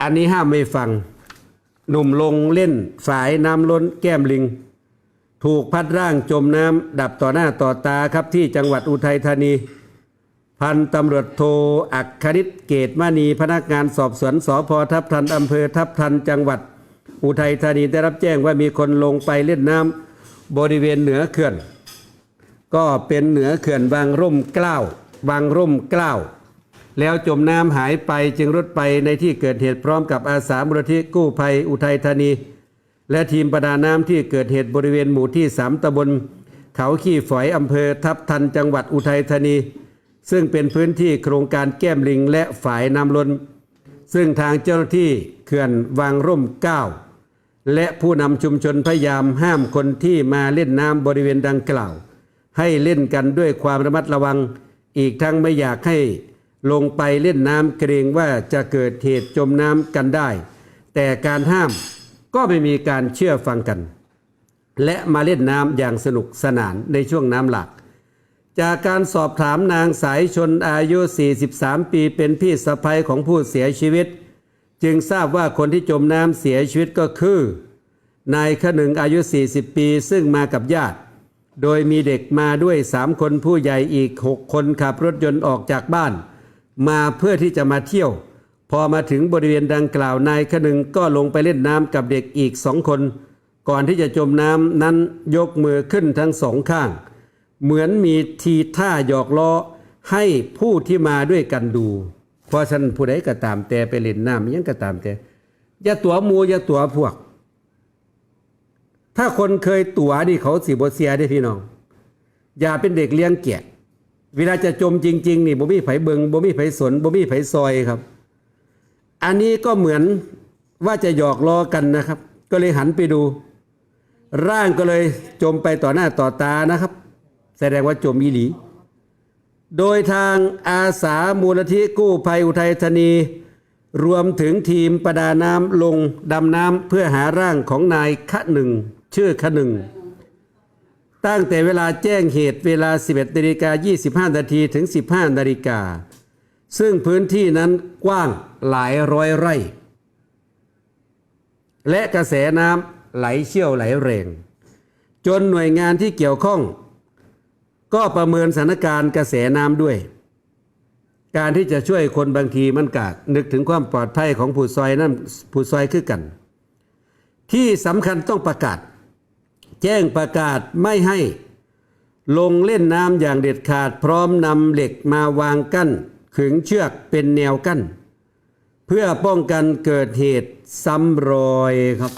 อันนี้ห้ามไม่ฟัง หนุ่มลงเล่นฝายน้ำล้นแก้มลิง ถูกพัดร่างจมน้ำดับต่อหน้าต่อตาครับที่จังหวัดอุทัยธานี พันตำรวจโทอักคริตเกตมณีพนักงานสอบสวนสพทับทันอำเภอทับทันจังหวัดอุทัยธานีได้รับแจ้งว่ามีคนลงไปเล่นน้ำบริเวณเหนือเขื่อน ก็เป็นเหนือเขื่อนบางร่มเกล้าบางร่มเกล้า แล้วจมน้ำหายไปจึงรุดไปในที่เกิดเหตุพร้อมกับอาสามูลนิธิกู้ภัยอุทัยธานี และทีมประดาน้ำที่เกิดเหตุบริเวณหมู่ที่สามตำบลเขาขี้ฝอยอำเภอทับทันจังหวัดอุทัยธานี ซึ่งเป็นพื้นที่โครงการแก้มลิงและฝายน้ำล้น ซึ่งทางเจ้าหน้าที่เขื่อนวางร่มเก้าและผู้นำชุมชนพยายามห้ามคนที่มาเล่นน้ำบริเวณดังกล่าว ให้เล่นกันด้วยความระมัดระวัง อีกทั้งไม่อยากให้ ลงไปเล่นน้ำเกรงว่าจะเกิดเหตุจมน้ำกันได้ แต่การห้ามก็ไม่มีการเชื่อฟังกัน และมาเล่นน้ำอย่างสนุกสนานในช่วงน้ำหลัก จากการสอบถามนางสายชนอายุ 43 ปีเป็นพี่สะใภ้ของผู้เสียชีวิต จึงทราบว่าคนที่จมน้ำเสียชีวิตก็คือนายขนึงอายุ 40 ปีซึ่งมากับญาติ โดยมีเด็กมาด้วย 3 คนผู้ใหญ่อีก 6 คนขับรถยนต์ออกจากบ้าน มาเพื่อที่จะมาเที่ยว พอมาถึงบริเวณดังกล่าวนายขนึงก็ลงไปเล่นน้ำกับเด็กอีกสองคน ก่อนที่จะจมน้ำนั้นยกมือขึ้นทั้งสองข้าง เหมือนมีทีท่าหยอกล้อให้ผู้ที่มาด้วยกันดู เพราะฉะนันผู้ใดก็ตามแต่ไปเล่นน้ำยังก็ตามแต่อย่าตัวมูอย่าตัวพวก ถ้าคนเคยตัวนี่เขาสีบเสียได้พี่น้อง อย่าเป็นเด็กเลี้ยงแกะ เวลาจะจมจริง ๆ นี่บ่มีไผเบิงบ่มีไผสนบ่มีไผซอยครับ อันนี้ก็เหมือนว่าจะหยอกล้อกันนะครับ ก็เลยหันไปดู ร่างก็เลยจมไปต่อหน้าต่อตานะครับ แสดงว่าจมอีหลี โดยทางอาสามูลที่กู้ภัยอุทัยธานี รวมถึงทีมประดาน้ำลงดำน้ำเพื่อหาร่างของนายขะหนึ่ง ชื่อขะหนึ่ง ตั้งแต่เวลาแจ้งเหตุเวลา 11นาฬิกา25 นาทีถึง 15 นาฬิกา ซึ่งพื้นที่นั้นกว้างหลายร้อยไร่ และกระแสน้ำไหลเชี่ยวไหลแรง จนหน่วยงานที่เกี่ยวข้อง ก็ประเมินสถานการณ์กระแสน้ำด้วย การที่จะช่วยคนบางทีมันกาดนึกถึงความปลอดภัยของผู้ซอยนั่นผู้ซอยคือกัน ที่สำคัญต้องประกาศ แจ้งประกาศไม่ให้ ลงเล่นน้ำอย่างเด็ดขาดพร้อมนำเหล็กมาวางกั้น ขึงเชือกเป็นแนวกั้น เพื่อป้องกันเกิดเหตุซ้ำรอยครับ